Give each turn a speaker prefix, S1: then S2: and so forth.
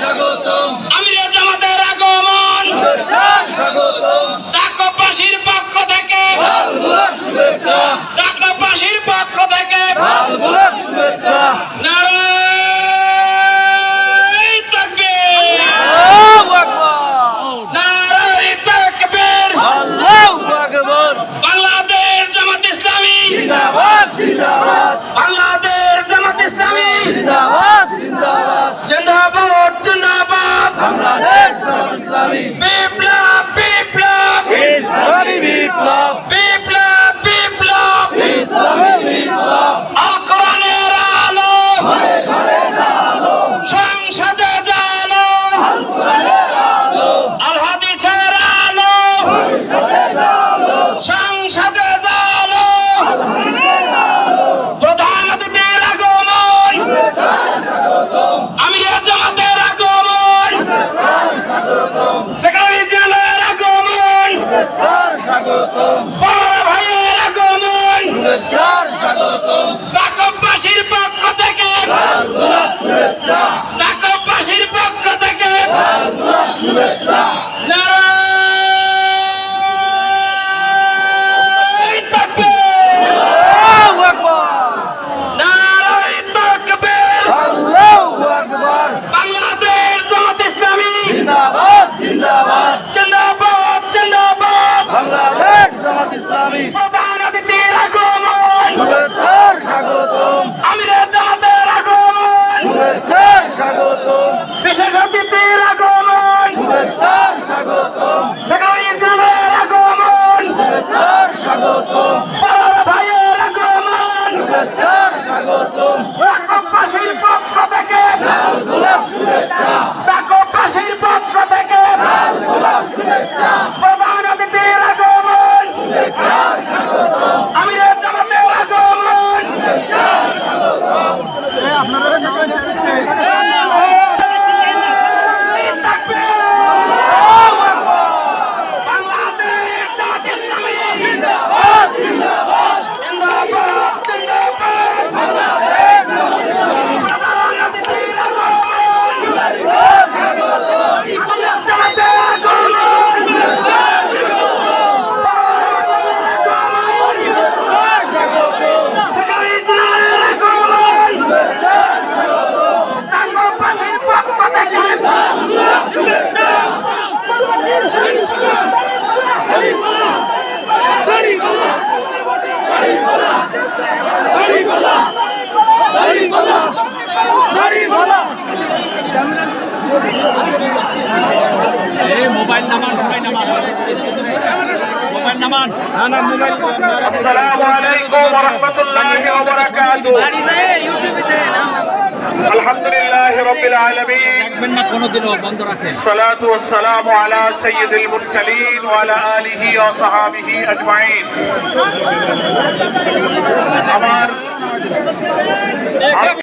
S1: স্বাগতম।
S2: আমিরে জামাতের আগমন।
S1: স্বাগতম। ডাকো
S2: পাশির পক্ষ থেকে
S1: সংসদে জালো
S2: প্রধান অতিথির আগমন। আমির জামাতের আগমন। সেক্রেটারি জেলার আগমন।
S1: স্বাগতম Hey!
S3: মোবাইল নামান মোবাইল নামান মোবাইল নামান
S2: আসসালামু আলাইকুম ওয়া রাহমাতুল্লাহি ওয়া বারাকাতুহু
S3: ইউটিউবে الحمد لله رب العالمين.
S2: الصلاة والسلام على سيد المرسلين وعلى آله وصحابه أجمعين أمار